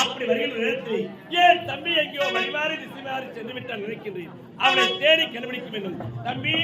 அப்படி வருகின்ற நேரத்தில் ஏன் தம்பி எங்கேயோ வழிமாறி திசை மாறி சென்று விட்டான் நினைக்கின்றேன்? அவனை தேடி கண்டுபிடிக்க வேண்டும். தம்பி!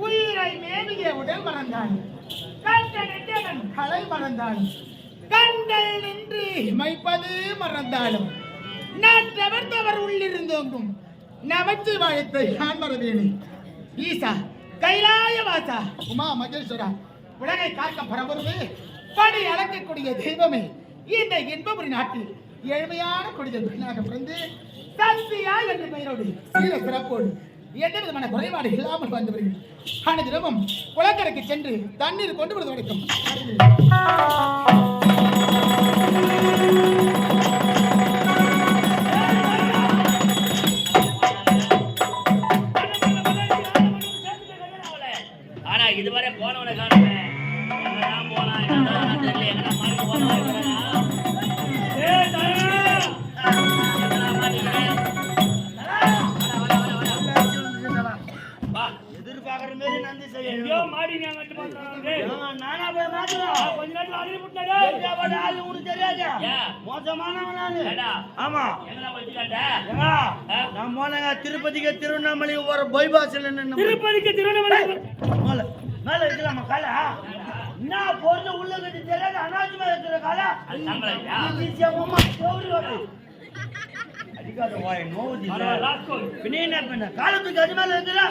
உயிரை மேவிய உடல் மறந்தான். கண்ட கலை மறந்தாலும் கண்கள் நின்று இமைப்பது மறந்தாலும் நாட்டவர்த்தவர் உள்ளிருந்தோங்கும் நமச்சி வாழ்த்தை நான் மறந்தேனே. ஈசா கைலாய வாசா உமா மகேஸ்வரா உலகை காக்க பரம்பொருளே படி அளக்கக்கூடிய தெய்வமே இந்த இன்பபுரி நாட்டில் ஏழ்மையான குடிதல் பெண்ணாக பிறந்து சந்தியா என்று பெயரோடு சீர சிறப்போடு எந்த விதமான குறைபாடு இல்லாமல் வந்து வருகிறது ஆன தினமும் குளக்கரைக்கு சென்று தண்ணீர் கொண்டு வருவது வணக்கம் மாடி. நானா போய் மாட்டி நான் கொஞ்ச நேரத்துல விட்டேன் எப்படியாப்பட்ட ஆளு உனக்கு தெரியாது? மோசமானவன் ஆமா. நான் போனேங்க திருப்பதிக்கு திருவண்ணாமலை ஒரு பைபாஸ்ல திருப்பதிக்கு திருவண்ணாமலை மேல மேல இருக்கலாமா கால? என்ன பொருள் உள்ள தெரியாது அனாஜமா இருக்கிற கால? ஈஸியா காலத்துக்கு அது மேல இருக்கிறா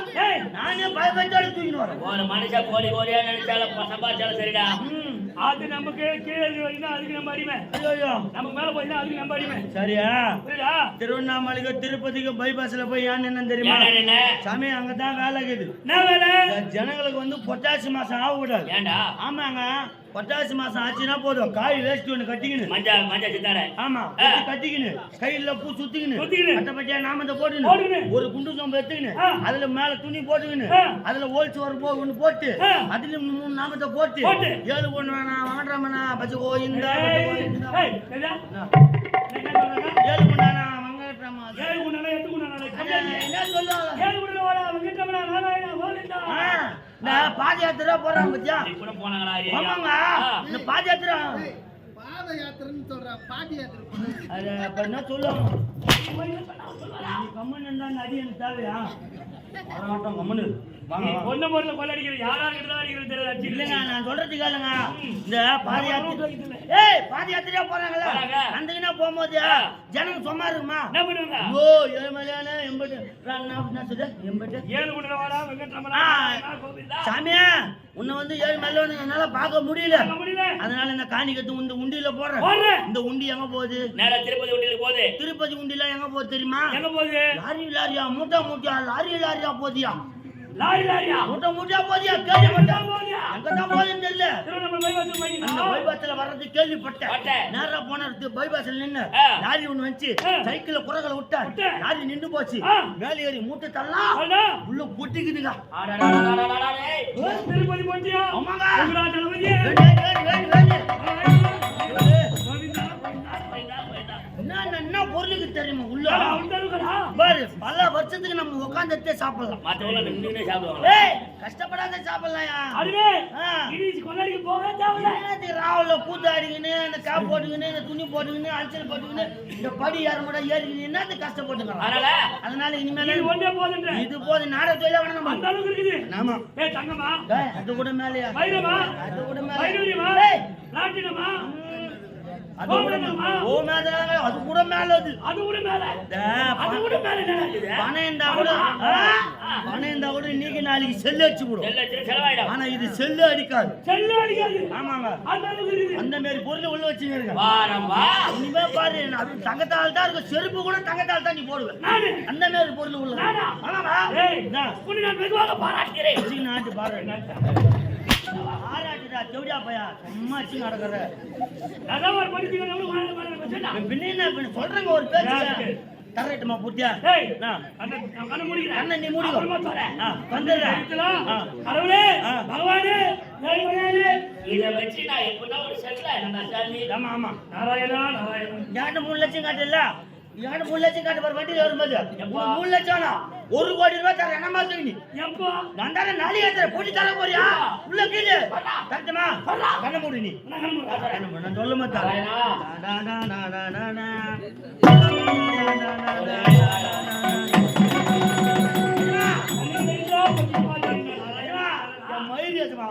நானே பயப்பட்டாலும் வரேன். ஒரு மனுஷன் கோடி கோடியா நினைச்சாலும் சம்பாதிச்சாலும் சரிடா. ம். அது நமக்கு கீழே வரைக்கும் அதுக்கு நம்ம அடிமை. ஐயோ. நமக்கு மேல போயினா அதுக்கு நம்ம அடிமை. சரியா? புரியுதா? திருவண்ணாமலைக்கு திருப்பதிக்கு பைபாஸ்ல போய் ஏன் என்ன தெரியுமா? சாமி அங்கதான் வேலை இருக்குது. என்ன வேலை? ஜனங்களுக்கு வந்து பொட்டாசி மாசம் ஆகக்கூடாது. ஆமாங்க. பொட்டாசி மாசம் ஆச்சுன்னா போதும். காய் வேஸ்ட் ஒண்ணு கட்டிக்கின்னு மஞ்சா மஞ்சா சித்தாட ஆமா ஆ. கட்டி கட்டிக்கின்னு கையில பூ சுத்திக்கின்னு சுத்திக்கின்னு. பட்டப்பட்டியா நாமத்தை போட்டுக்கின்னு. போட்டுக்கின்னு ஒரு குண்டு சோம்பு எடுத்துக்கின்னு ஆ. அதுல மேல துணி போட்டுக்கின்னு ஆ. அதுல ஓல்ச்சு ஒரு போ ஒண்ணு போட்டு. அதுல மூணு நாமத்தை போட்டு. ஏழு ஒண்ணு வேணா வாங்கறாமண்ணா பச்சை கோயிந்தா ஏழு ஒண்ணானா வாங்கறாமா ஏழு என்ன சொல்லுவாங்க? ஏழு குண்டானா வாடா வெங்கட்ரமணா நாராயணா நான் பாத யாத்திரை போறேன் பத்தியா? கூட போனாங்களா? ஆமாங்க. இந்த பாத யாத்திரை பாத யாத்திரைன்னு சொல்றான் பாதி யாத்திரை அது அப்ப என்ன சொல்லுவாங்க நீ கம்மன் இருந்தா அந்த அடி எனக்கு தேவையா வரமாட்டோம் கம்மனு. பொண்ணு பொருளை யாரா அடிக்கிறது தெரியல இல்லைங்க நான் சொல்றது கேளுங்க. இந்த பாத யாத்திரை. ஏய் பாத யாத்திரையா போறாங்கல்ல? போறாங்க. அந்தகினா போகும்போது. ஜனங்க சும்மா இருக்குமா? என்ன பண்ணுவாங்க? ஓ ஏழுமலையான என்ன ஏழு வெங்கட்ரமணா கோவிந்தா. சாமியா உன்னை வந்து ஏழு மேல என்னால பார்க்க முடியல. அதனால இந்த காணி கட்டு இந்த உண்டியில போடுறேன். இந்த உண்டி எங்க போகுது? நேரா திருப்பதி வீட்டுக்கு போகுது. திருப்பதி உண்டிலாம் எங்க போகுது தெரியுமா? எங்க போகுது? லாரி லாரியா? மூட்டை மூட்டையா? லாரி லாரியா போதியா லாரி லாரியா மூட்டை மூட்டையா போதியா கேள்விப்பட்டேன் போதியா? எங்க தான் போகுதுன்னு தெரியல அந்த? பைபாஸ்ல வர்றது கேள்விப்பட்டேன் பட்டேன். நேரா போனது பைபாஸ்ல நின்னு. லாரி ஒண்ணு வந்துச்சு. சைக்கிள்ல குரகலை விட்டார். லாரி நின்னு போச்சு. மேலே ஏறி மூட்டை அண்ணா, உள்ள பொட்டிக்குதுங்க அடடடடடடடா, டேய். திருப்பதி போட்டியா ஆமாங்க. பொருளுக்கு தெரியுமா? உள்ள அந்த? பாரு பல வருஷத்துக்கு நம்ம உட்காந்துட்டே சாப்பிடலாம். கஷ்டப்படாத. என்னது ராவுல கூத்து ஆடிக்கின்னு இந்த காப் போட்டுக்கின்னு இந்த துணி போட்டுக்கின்னு அலச்சல் போட்டுக்கின்னு இந்த படி யாரும் கூட ஏறிக்கின்னு என்னது கஷ்டப்பட்டுக்கலாம்? அதனால இனிமேல இது ஒன்றே போதுன்ற. இது போது நாடகத்துல வேணும் அந்த ஏய், அது கூட மேலயா? அது கூட மேல பிளாட்டினமா, அது கூட மேல. அது கூட மேல அது. கூட மேல. அது கூட மேல? பணம் இருந்தா கூட பணம்? இருந்தா கூட இன்னைக்கு நாளைக்கு செல்லு அடிச்சு விடும். ஆனா இது செல்லு அடிக்காது. செல்ல அடிக்காது. ஆமாங்க. அந்த மாதிரி பொருள் உள்ள வச்சுங்க இனிமே பாரு அது தங்கத்தால் தான் இருக்கும். செருப்பு கூட தங்கத்தால் தான் நீ போடுவேன். அந்த மாதிரி பொருள் உள்ள. நான்? பாராட்டுகிறேன். நாட்டு பாரு. ஆராட்டுடா செவடியா பையா? சும்மா வச்சு நடக்கிற. அதான் ஒரு வச்சுட்டா. பின்ன சொல்றேங்க ஒரு பேச்சு. கண்ணை நீ. ஆ, வந்துடுறேன். கடவுளே, ஆ. பகவானே, தேவனே, இதை வச்சு நான் எப்படின்னா ஒரு செட்டில் என்னடா சாமி. ஆமா ஆமா. நாராயணா நாராயணா மூணு லட்சம் காட்டுல யார்கிட்ட மூணு லட்சம் காட்டு பாரு வண்டியில வரும்போது மூணு லட்சம். ஒரு கோடி ரூபாய் தர என்ன மாதிரி நீ எப்போ நான் தானே நாளைக்கு ஏத்துறேன் போட்டி தர போறியா உள்ள கீழே கரெக்டுமா கண்ண மூடு நீ நான் சொல்ல மாட்டேன் ஏத்துமா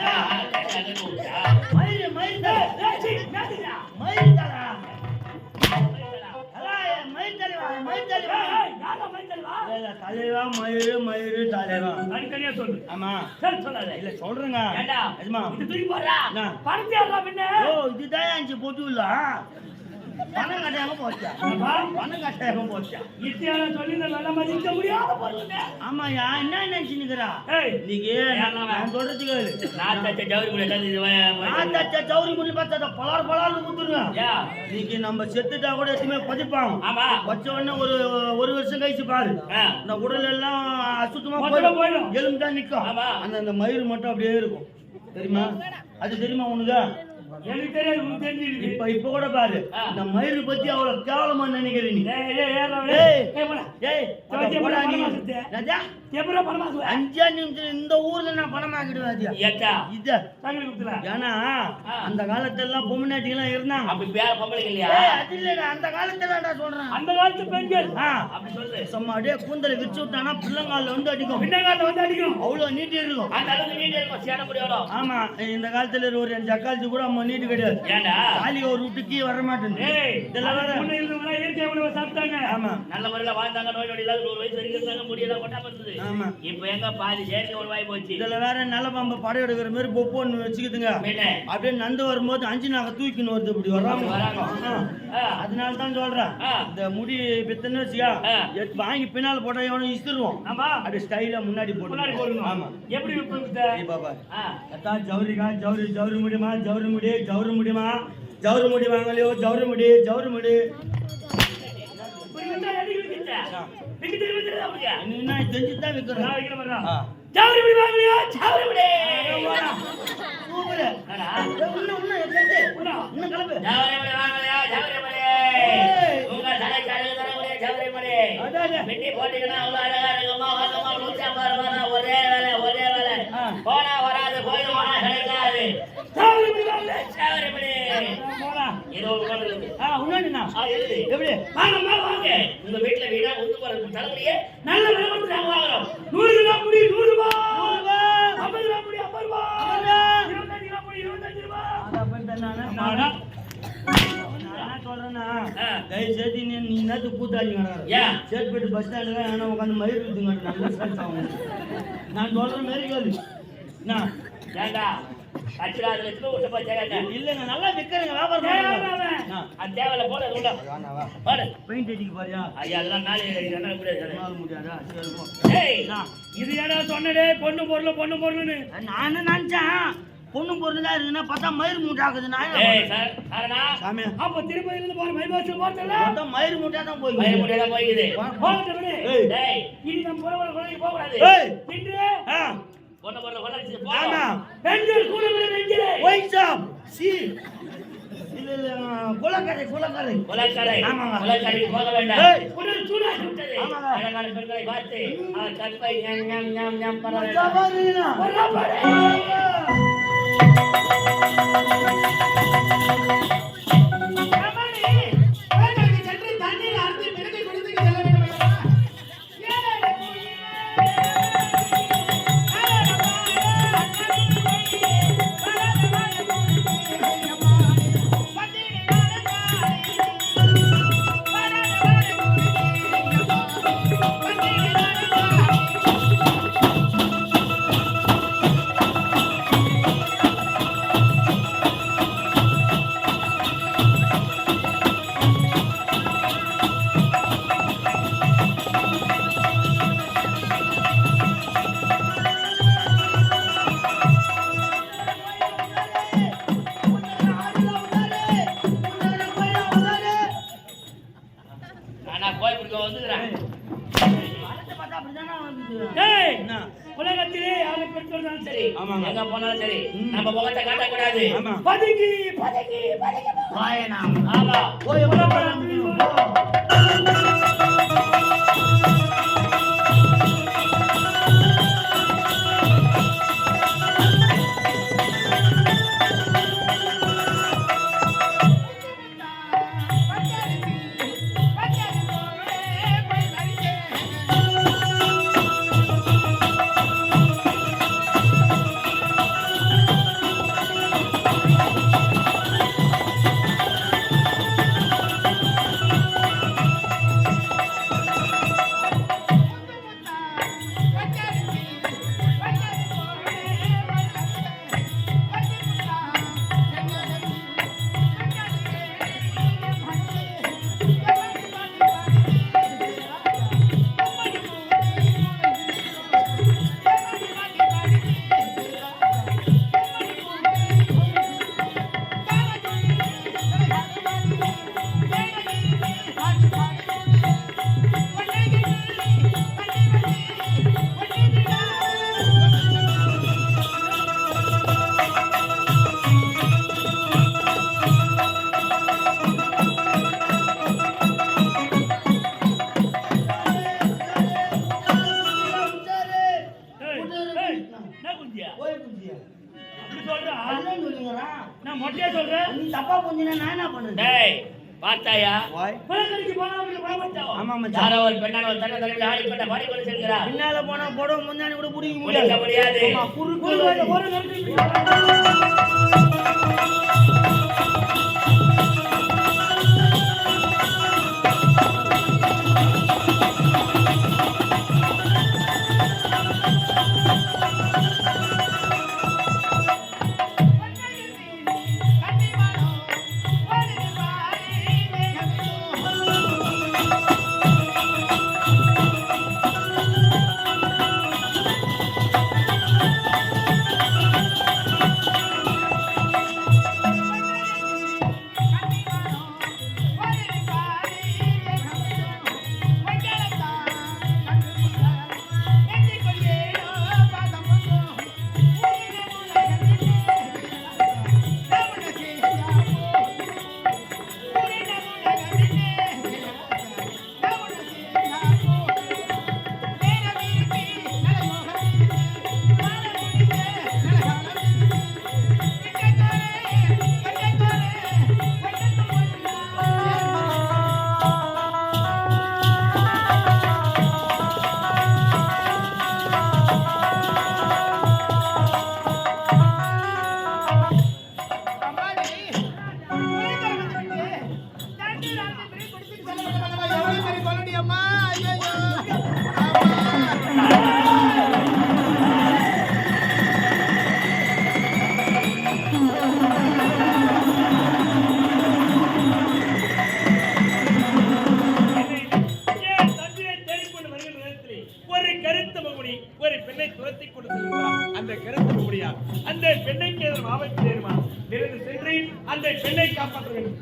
ஆ, ஆ, அது கூப்பிட்டா. தலைவா மயிறு மயிறு தலைவா தனித்தனியா சொல்லு. ஆமா சரி, சொல்லாத. இல்ல சொல்றேங்க ஏண்டா? நிஜமா இது தூக்கி போடுறா. என்ன? பணத்தை யாரா பின்ன? ஓ இதுதான் அஞ்சு போட்டு இல்ல பணம் கட்டாம போச்சா. பணம் கட்டாம போச்சா. நித்யானந்தா சொல்லி இந்த நல்ல மதிக்க முடியாத பொருளுங்க. ஆமாயா என்ன நினைச்சு நிக்கிறா? ஏய், இன்னைக்கு நான் சொல்றது கேளு. நான் தச்ச ஜவுரி வ- நான் தச்ச பார்த்தா பலார் பலார்னு இன்னைக்கு நம்ம செத்துட்டா கூட எதுவுமே பதிப்பாங்க ஆமா. வச்ச உடனே ஒரு ஒரு வருஷம் கழிச்சு பாரு. இந்த உடல் எல்லாம் அசுத்தமா போயிடும். எலும்பு தான் நிக்கும். ஆமா. அந்த அந்த மயிர் மட்டும் அப்படியே இருக்கும். தெரியுமா? அது தெரியுமா உனக்கு? எனக்கு தெரியாது, உனக்கு தெரிஞ்சிருக்கு. இப்ப இப்ப கூட பாரு. இந்த மயிர் பத்தி அவ்வளவு கேவலமா நினைக்கிற நீ ஏய், ஏய், ஏறா, ஏய். ஏய், போடா. ஏய் சோத்தியம் போடா நீ பண்ண மாட்டேன். ராஜா எப்படா பணமாக்குவ அஞ்சே நிமிஷத்துல இந்த ஊர்ல நான் பணமாக்கிடுவேன் அது ஏட்டா இத. ஏன்னா. அந்த காலத்துல எல்லாம் பொம்னாட்டிகள்லாம் இருந்தாங்க அப்படி பேர பொம்பளைங்க இல்லையா? ஏய், அது இல்லடா அந்த காலத்துல நான் சொல்றேன். அந்த காலத்து பெண்கள். ஆ, அப்படி சொல்லு. சும்மா அப்படியே கூந்தலை விரிச்சு விட்டானா பிள்ளைங்கால வந்து அடிக்கும். பின்னங்கால வந்து அடிக்கும். அவ்வளவு நீட்டி இருக்கும் அந்த அளவுக்கு நீங்க இருக்கும் சேன முடியும் ஆமா இந்த காலத்துல ஒரு அஞ்சு அக்காலத்து கூட அம்மா நீட்டு கிடையாது. ஏண்டா? தாலி ஒரு வீட்டுக்கு வர மாட்டேங்குது. இதெல்லாம் வேற. இயற்கை சாப்பிட்டாங்க. ஆமா. நல்ல முறையில வாழ்ந்தாங்க நோய் நொடி இல்லாத நூறு வயசு வரைக்கும் இருந்தாங்க முடியெல்லாம் கொட்டாம இருந்தது. ஆமா. இப்ப எங்க பாதி சேர்க்கை ஒரு வாய் போச்சு. இதுல வேற நல்ல பாம்பு படம் எடுக்கிற மாதிரி பொப்பு ஒண்ணு வச்சுக்குதுங்க? அப்படியே நந்து வரும்போது அஞ்சு நாக தூக்கின்னு வருது இப்படி. ஆ. அதனால தான் சொல்றேன். இந்த முடி பித்தன்னு வச்சுக்கா வாங்கி பின்னால போட்டா எவனும் இஸ்திருவோம் ஆமா. அப்படியே ஸ்டைலா முன்னாடி போட்டு. ஆமா. எப்படி பாபா ஆ. அத்தா ஜவுரிக்கா ஜவுரி ஜவுரி முடியுமா? ஜவுரி முடி ஜவுரி முடியுமா? ஜவுரி முடி வாங்கலையோ? ஜவுரி முடி ஜவுரி முடி. என்ன தெரிஞ்சு தான் நான் விற்கிறேன். ஜவுரி முடி வாங்கலையா? ஜவுரி முடி. சூப்பரு இன்னும் இன்னும் எத்தனை? இன்னும் கிளம்பு ஜவுரி முடி வாங்கலையா? ஜவுரி. ஏய். உங்க தலைக்கு அழகு தரக்கூடிய ஜவுரி அடா. வெட்டி போட்டீங்கன்னா அவ்வளவு அழகா இருக்குமா, வாங்கம்மா, நூத்தி ஐம்பது ரூபாய். ஒரே வேலை, ஒரே வேலை. போனா வராது, போயிடும் போனா கிடைக்காது. ஜவுரி முடி வாங்கலையா? ஜவுரி. போடா இது ஒரு உணர்வு இருக்குது. எப்படி வாங்கம்மா, வாங்க. உங்க வீட்டுல போறது தலைமுறையே நல்ல விலை கொடுத்து நாங்க வாங்குறோம். நூறு கிராம் முடி நூறு ரூபாய். ஐம்பது கிராம் முடி ஐம்பது ரூபாய் ஐம்பது. இருபத்தஞ்சு கிராம் முடி இருபத்தஞ்சு ரூபாய் அதான் போயிட்டு நானே நீ நீ கூத்தாடி. ஏன்? பஸ் ஸ்டாண்டுல ஏன்னா உட்காந்து மயிர் நான் ஏண்டா விட்டு போச்சாங்க இல்லைங்க நல்லா விற்கிறேங்க வியாபாரம் பண்ணுங்க. நான். அது தேவையில்ல போட உள்ள. வேணா, வா. போடு பெயிண்ட் அடிக்க பாரியா ஐயா அதெல்லாம் நாளை என்ன முடியாது என்னால முடியாதா? சரி போ. ஏய் நான். இது ஏடா சொன்னடே பொண்ணு பொருள் பொண்ணு பொருள்னு நான் என்ன நினைச்சேன்? பொண்ணு பொருள் தான் இருக்குன்னா பார்த்தா மயிர்? சார் காரணா சாமி. அப்ப திருப்பதியில இருந்து போற மைபாசல் போறதுல பார்த்தா மயிர் மூட்டா தான் மயிர் போய் முடியாத போய்க்குது. போகட்டே ஏய். டேய் இனி நம்ம கொலைக்கு போக கூடாது இன்று பெண்கள் கூடவிட நெஞ்சிலே ஒயிட் ஷாப் சி. குலக்கரை குலக்கரை. கொலைக்கடை ஆமாங்க. கொலைக்கடைக்கு போக வேண்டாம். உடல் சூடாகி விட்டது. அழகான பெண்களை பார்த்து கற்பை ஞம் ஞம் ஞம் ஞம் பண்ண எங்க போனாலும் சரி. நம்ம முகத்தை காட்டக்கூடாது. பதுங்கி பதுங்கி வாயனாம் ஆமா. போய் எவ்வளோ பார்த்தாயா வாய் குளக்கரைக்கு போனவங்க குணப்பட்டோம். ஆமா, மச்சான். யாரோ ஒரு பெண்ணான ஒரு தங்க தலையில் ஆடி பண்ண பாடி கொண்டு செல்கிறார் பின்னால போனா புடவை முந்தானி கூட பிடிக்க முடியாது ஒரு. ஒரு பெண்ணை துரத்தி கொண்டு செல்கிறார். அந்த கருத்த முடியாது அந்த பெண்ணைக்கு எதிரும் ஆபத்து நேருமா நிறுந்து சென்று அந்த பெண்ணை காப்பாற்ற வேண்டும்.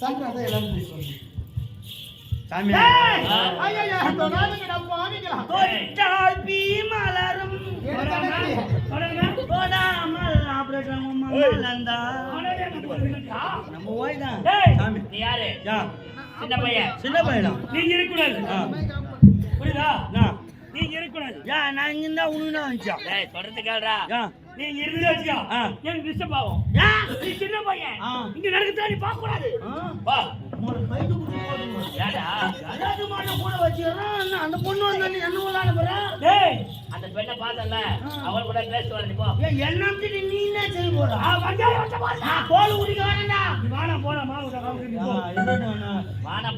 சன்றாதான் எல்லாரும் பேசுவாங்க சாமி. ஆ. ஐயையோ, தொடாதீங்கடா, பாவிங்களா. தொட்டால் பீ மலரும் ஏன். தொடாமல் ஆபரேஷன் மலந்தா? நம்ம ஓய் தான் சாமி. நீ யாரு? யா. சின்ன பையன். சின்ன பையனா? நீங்க இருக்கக்கூடாது. புரியுதா? நான் நீங்க இருக்கக்கூடாது. யா நான் இங்க இருந்தா உனக்கு தான் வந்துச்சா டேய் சொல்றது கேளுடா. யா. நீங்க இருந்தா வச்சுக்கோ. எனக்கு டிஸ்டர்ப் ஆகும் நீ சின்ன பையன். இங்க நடக்குதா நீ பார்க்க கூடாது வா. அந்த பொண்ணு வந்து என்ன உள்ளான போற? அந்த பெண்ணை பார்த்தல அவள் கூட போ என்ன நீ என்ன செய்ய போற? தோல் குடிக்க வேணா வாடா போடா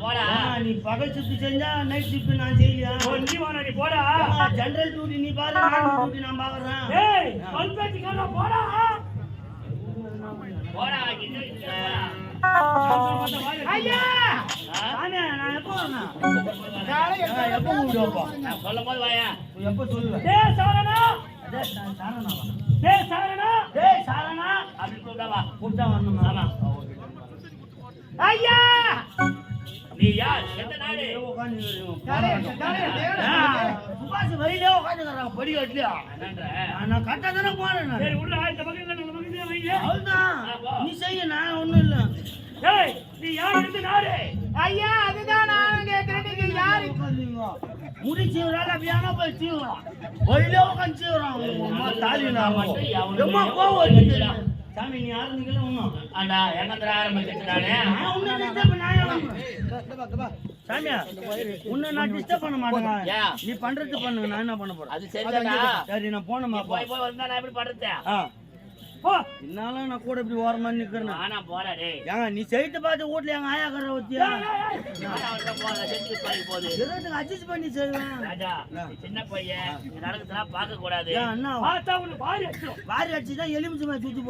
வாடா நீ பகல் ஷிஃப்ட் செஞ்சா நைட் ஷிஃப்ட் நான் செய்யலையா? நீ வாடா நீ போடா. ஜெனரல் டியூட்டி நீ பாரு நான் டியூட்டி நான் பாக்குறேன். கேளா போடா. போடா ஐயா, நான் எப்போ வரணும் எப்போ கூப்பிடுவோப்பா நான் சொல்லும் போது வாயா. எப்போ சொல்லுவேன் டேய் சாரணா டேய், நான் சாரணாவா? டேய் சாரணா டேய் சாரணா அப்படி கூப்பிடா வா. கூப்பிட்டா வரணுமா? ஆமா. ஐயா, நீ யார் எந்த நாடு சுபாஷ் வெளியிலே உட்காந்துக்கிறாங்க படி கட்டலையா என்னன்ற? நான் கரெக்டாக தானே நான். சரி உள்ள இந்த பக்கத்துல இந்த பக்கத்துல வைங்க. அவ்வளோதான் ஆமா. நீ செய்ய நான் ஒன்றும் இல்லை. டேய் நீ யார் எந்த நாடு? ஐயா அதுதான் நான் கேட்கிறேன் நீங்க யாரு? முடி சீவுறாள் அப்படியான போய் சீவுறான் வெளியிலே உட்காந்து சீவுறான் அம்மா தாலி நான் எம்மா கோவம். சாமி நீ யாரும் நிக்கல ஒன்றும் ஆண்டா என்னந்திர ஆரம்பிச்சிட்டு நானே நான் உன்னை disturb பண்ண நான் ஏன் சாமியா உன்னை நான் டிஸ்டர்ப் பண்ண மாட்டேங்க ஏன்? நீ பண்றது பண்ணுங்க நான் என்ன பண்ண போறேன்? அது சரிதானா சரி நான் போனேம்மா போய் போய் வந்தா நான் எப்படி பண்றது? என்னால நான் கூட இப்படி ஓரமா நிக்கிறேன். போறேன் டேய். ஏங்க நீ செய்து பார்த்து வீட்ல எங்க ஆயா கரை வச்சியா இருபத்துக்கு அட்ஜஸ்ட் பண்ணி செய்வேன்? ராஜா நீ சின்ன பையன். இங்க நடக்குதுலாம் பார்க்க கூடாது. பார்த்தா பாரு அடிச்சிடும். வாரி அடிச்சு தான் எலுமிச்சு மேல சுத்தி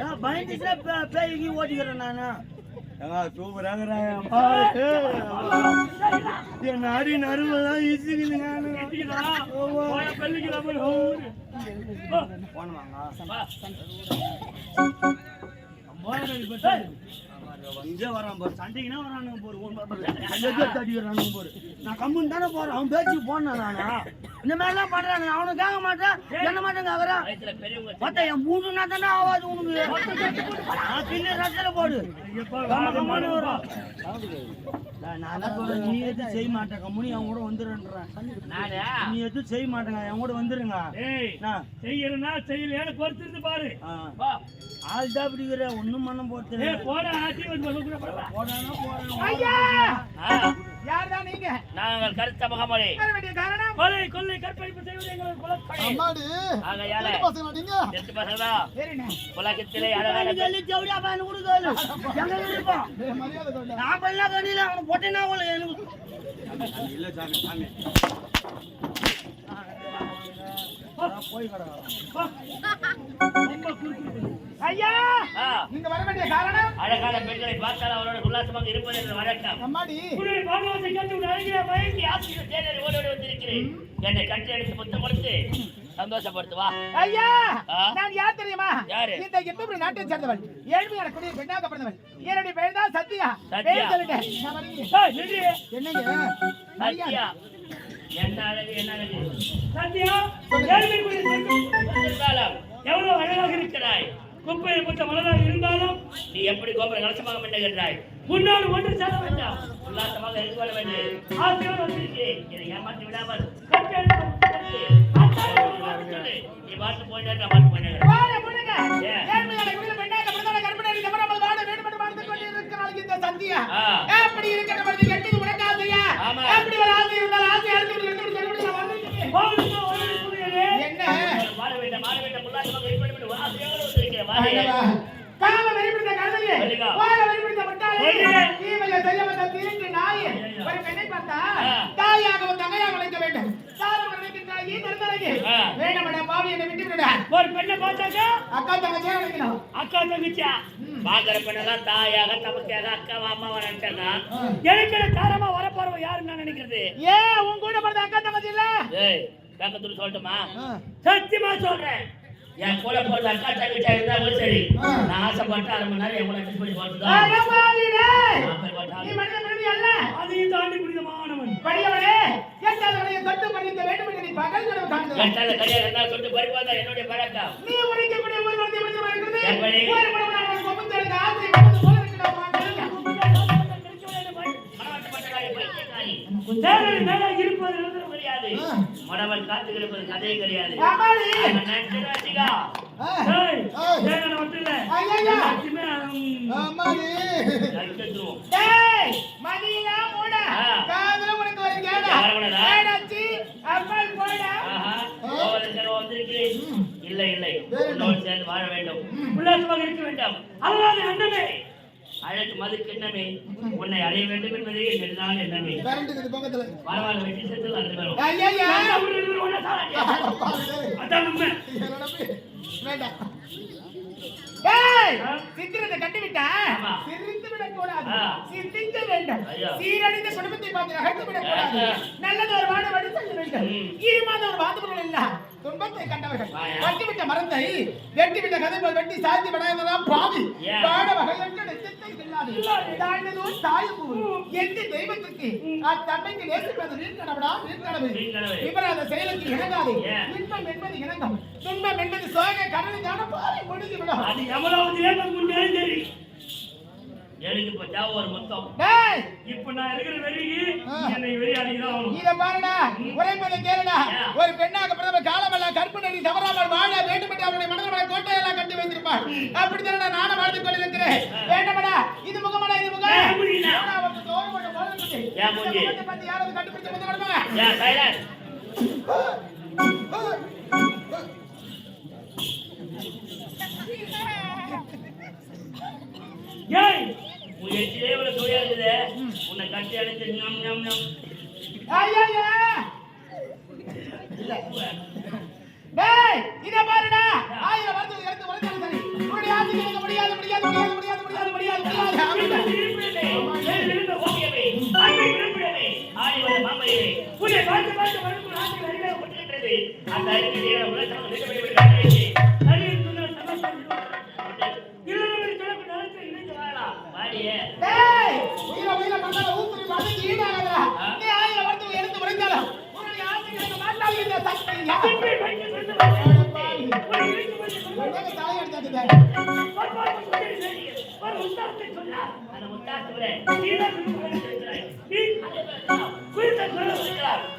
ஏன் பயந்துச்சுன்னா பே- பேய்க்கு ஓட்டிக்கிறேன் நானு. என் நாடி நறுவெல்லாம் இசுக்குதுங்க. போனவாங்க. இங்கே வரான் பாரு. சண்டைக்குனா வரானுங்க நான் கம்முன்னு தானே போறேன். அவன் பேச்சு போனேன் நானா. இந்த மாதிரிலாம் பண்றாங்க அவனை கேட்க மாட்டேன். என்ன மொத்த என் மூணு நாள் தானே ஆவாது உனக்கு. நான் பின்ன ரசல போடு. கம்ம கம்மனு வரும். நான் நான் சொல்றேன். நீ எதுவும் செய்ய மாட்டேன். கம்முனி அவன் கூட வந்துடுறேன் நானே? நீ எதுவும் செய்ய மாட்டேங்க. என் கூட வந்துருங்க. ஏய் நான். செய்யறனா செய்யலையான்னு பொறுத்திருந்து பாரு. ஆ, வா. ஆள் தான் பிடிக்கிற ஒன்றும் பண்ண போறது ஆட்டி கூட நாங்கள் கருத்த முகமொழி. கொலை கொள்ளை கற்பழிப்பு செய்வது சரிண்ணே உலகத்திலே அழகான சொல்லி. ஜவுடியா பையனு ஐயா! நீங்க வர வேண்டிய காரணம்? அழகான பெண்களை பார்த்தால் அவரோட உல்லாசமாக இருப்பது என்று வழக்கம் அம்மாடி. உன்னுடைய பாகவத்தை கேட்டு விட்டு அழகிய இங்கே ஆசிரியர் தேநீர் ஓடி ஓடி வந்திருக்கிறேன். என்னை கட்டி அடித்து முத்தம் கொடுத்து சந்தோஷப்படுத்து வா. ஐயா? நான் யார் தெரியுமா? யாரு? இந்த எண்ணூறு நாட்டை சேர்ந்தவள். ஏழ்மையான குடிய பெண்ணாக பிறந்தவள் என்னுடைய பெயர் தான் சத்யா. சத்யா. பேர் சொல்லிட்டேன் நான் வருகிறேன். ஏய், நில்லு. என்னங்க? சத்யா. என்ன அழகு என்ன அழகு சத்யா ஏழ்மைக்குரிய சங்கம் வந்திருந்தாலும் எவ்வளவு அழகாக இருக்கு இருக்கிறாய்? குப்பையை பட்ட மலராக இருந்தாலும் நீ எப்படி கோபுரம் கலசமாக மின்னுகின்றாய் முன்னாள் ஒன்று சேர வேண்டாம். உல்லாசமாக இருந்து கொள்ள வேண்டும். ஆசையோடு வந்திருக்கேன் இதை ஏமாற்றி விடாமல். நீ பாட்டு போயிட்டு நான் பாட்டு போயிட்டு ஆ. அப்படி இருக்கிற உனக்கு ஆசையா? ஆமா. அப்படி ஒரு ஆசை இருந்தால் ஆசை அறுத்து விட்டு விட்டு விட்டு நான் வந்துட்டேன். என்ன வாழ வேண்டும் வாழ வேண்டும் உல்லாசமாக இருக்க வேண்டும் என்று ஆசையோடு வந்திருக்கிறேன் வாழ ஆண்டவா, காம வெறிபிடித்த கழுதையே, சொல்லுங்க. வாழ வெறிபிடித்த முட்டாளே, சொல்லுங்க. தீமையை செய்ய வந்த திருட்டு நாயே, ஒரு பெண்ணை பார்த்தா, ஆ. தாயாகவும் தங்கையாக வளர்க்க வேண்டும். பாவி, என்னை விட்டு விடுடா. ஒரு பெண்ணை அக்கா தங்கச்சியா நினைக்கணும். அக்கா தங்கச்சியா பாக்குற பெண்ணெல்லாம் தாயாக தமக்கையாக அக்காவா அம்மாவா நினைச்சாங்க எனக்கு தாரமா வரப்போறவ யாருன்னு நான் நினைக்கிறது ஏன் உன் கூட பிறந்த அக்கா தங்கச்சி இல்ல? ஏய் சொல்லட்டுமா. சத்தியமா சொல்றேன் என் கூட போறது அக்கா தங்கச்சா இருந்தாலும் சரி ஆ. நான் ஆசைப்பட்டு அரை மணி நேரம் என் கூட பண்ணி. அதையும் தாண்டி புனிதமானவன் படியவனே, தொட்டு வேண்டும் என்று நீ பகல் கனவு காண்கிறாய். என்னுடைய பழக்கம் நீ உரைக்கக்கூடிய ஒரு வார்த்தை? ஒரு கேடா. யாரவனடா? கேடாச்சி, அப்பல் போடா. ஆஹா, கோவலங்கர் வந்திருக்கிறேன். இல்லை இல்லை. சேர்ந்து வாழ வேண்டும். உல்லாசமாக இருக்க வேண்டாம். அதனால அண்ணமே அழகு மது கிண்ணமே உன்னை அடைய வேண்டும் என்பதே என் நெடுநாள் பக்கத்துல. வரவாழ வெட்டி போய். வேண்டாம். டேய், சித்திரத்தை கட்டிவிட்டா, விடக்கூடாது. சிந்திக்க வேண்டும். சீரழிந்த குடும்பத்தை பார்த்து விடக்கூடாது. நல்லது ஒரு வாடு வழி செல்ல வேண்டும். ம். ஈரமாத ஒரு வாதவர்கள் இல்ல. துன்பத்தை கண்டவர்கள் ஆயா. கட்டிவிட்ட மரத்தை வெட்டிவிட்ட கதை போல் வெட்டி சாய்த்து விடாததான் பாவி? வாழ வகையற்ற நெஞ்சத்தை செல்லாது தாழ்ந்ததோர் தாய் பூ எந்த தெய்வத்திற்கு அத்தன்மைக்கு நேசிப்பது வீழ்கடவு வீண்கனவு. விபராத செயலுக்கு இணங்காது? இன்பம் என்பது இணங்கம் துன்பம் என்பது சோக கடனை தான பாவை முடிந்து விடும் அது எவ்வளவு ஏகம் முன்னே சரி எனக்கு இப்ப ஒரு மொத்தம். இப்ப நான் இருக்கிற. என்னை இத பாருடா. உரைப்பதை கேளுடா. ஏன்? ஒரு பெண்ணாக பிறந்த காலமெல்லாம் கற்பு நடி தவறாமல் வாழ வேண்டும் என்று அவருடைய மனதில் கோட்டையெல்லாம் கட்டி வைத்திருப்பாள் அப்படித்தான் நானும் வாழ்ந்து கொண்டிருக்கிறேன். வேண்டாமடா. இது முகமடா இது முகம். யாராவது கண்டுபிடிச்சு வந்து கொடுப்பாங்க எச்சிலே இவ்வளவு சுவையா இருக்குது உன்னை கட்டி அடைச்சு ஞம் ஞம் ஞம். டேய் இத பாருடா. ஆயிரம் வருஷத்துக்கு எடுத்து உழைச்சாலும் சரி. உன்னுடைய ஆசை ஆசைகளுக்கு முடியாது முடியாது முடியாது முடியாது முடியாது முடியாது. அந்த அருகிலே உலகம்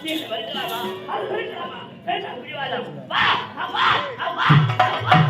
அதை வருகிறாமா? அது வருகிறாமா? வேண்டாம், பிடிவாதம். வா, அம்மா, அம்மா, அம்மா, அம்மா,